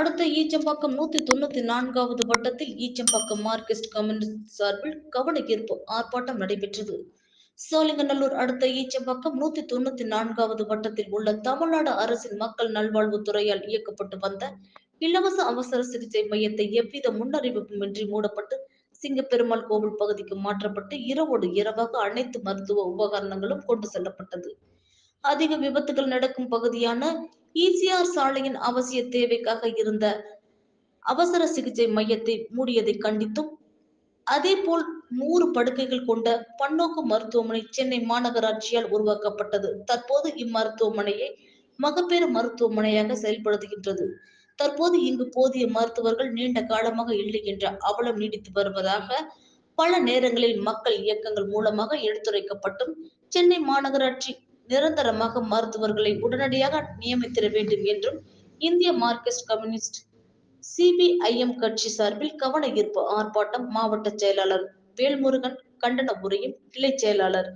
அடுத்த ஈச்சம்பாக்கம் நூத்தி தொண்ணூத்தி நான்காவது வட்டத்தில் ஈச்சம்பாக்கம் மார்க்சிஸ்ட் கம்யூனிஸ்ட் சார்பில் கவன ஈர்ப்பு ஆர்ப்பாட்டம் நடைபெற்றது. சோழிங்கநல்லூர் அடுத்த ஈச்சம்பாக்கம் நூத்தி தொண்ணூத்தி நான்காவது வட்டத்தில் உள்ள தமிழ்நாடு அரசின் மக்கள் நல்வாழ்வுத்துறையால் இயக்கப்பட்டு வந்த இலவச அவசர சிகிச்சை மையத்தை எவ்வித முன்னறிவிப்புமின்றி மூடப்பட்டு சிங்கப்பெருமாள் கோவில் பகுதிக்கு மாற்றப்பட்டு இரவோடு இரவாக அனைத்து மருத்துவ உபகரணங்களும் கொண்டு செல்லப்பட்டது. அதிக விபத்துகள் நடக்கும் பகுதியான ஈசிஆர் சாலையின் அவசிய தேவைக்காக இருந்த அவசர சிகிச்சை மையத்தை மூடியதை கண்டித்தும் அதேபோல் நூறு படுக்கைகள் கொண்ட பன்னோக்கு மருத்துவமனை சென்னை மாநகராட்சியால் உருவாக்கப்பட்டது. தற்போது இம்மருத்துவமனையை மகப்பேறு மருத்துவமனையாக செயல்படுத்துகின்றது. தற்போது இங்கு போதிய மருத்துவர்கள் நீண்ட காலமாக இல்லை என்ற அவலம் நீடித்து வருவதாக பல நேரங்களில் மக்கள் இயக்கங்கள் மூலமாக எடுத்துரைக்கப்பட்டும் சென்னை மாநகராட்சி நிரந்தரமாக மருத்துவர்களை உடனடியாக நியமித்திட வேண்டும் என்றும் இந்திய மார்க்சிஸ்ட் கம்யூனிஸ்ட் சிபிஐஎம் கட்சி சார்பில் கவன ஈர்ப்பு ஆர்ப்பாட்டம் மாவட்ட செயலாளர் வேல்முருகன் கண்டன உரையும் கிளை செயலாளர்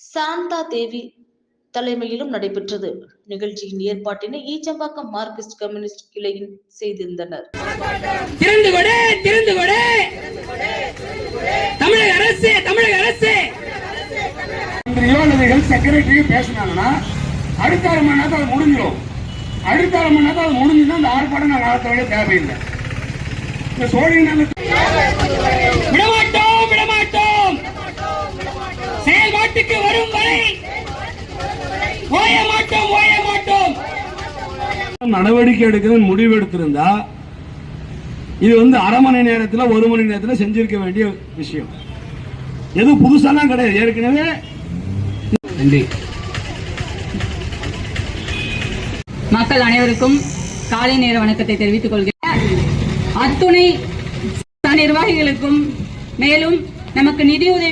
சாந்தா தேவி தலைமையிலும் நடைபெற்றது. நிகழ்ச்சியின் ஏற்பாட்டினை ஈச்சம்பாக்கம் மார்க்சிஸ்ட் கம்யூனிஸ்ட் கிளையின் செய்திருந்தனர். மந்திரியோ அல்லது ஹெல்த் செக்ரட்டரியோ பேசினாங்கன்னா அடுத்த அரை மணி நேரத்தில் அது முடிஞ்சிடும் அடுத்த அரை மணி நேரத்தில் அது முடிஞ்சுன்னா அந்த ஆர்ப்பாட்டம் நான் நடத்த வேண்டிய தேவையில்லை. இந்த சோழிங்கநல்லூர் விடமாட்டோம் விடமாட்டோம். செயல்பாட்டுக்கு வரும் வரை ஓய மாட்டோம் ஓய மாட்டோம் நடவடிக்கை எடுக்கிறது முடிவு எடுத்திருந்தா இது வந்து அரை மணி நேரத்தில் ஒரு மணி நேரத்தில் செஞ்சிருக்க வேண்டிய விஷயம். எதுவும் புதுசாலாம் கிடையாது. ஏற்கனவே நன்றி. மக்கள் அனைவருக்கும் காலை நேர வணக்கத்தை தெரிவித்துக் கொள்கிறேன். அத்துணை நிர்வாகிகளுக்கும் மேலும் நமக்கு நிதியுதவி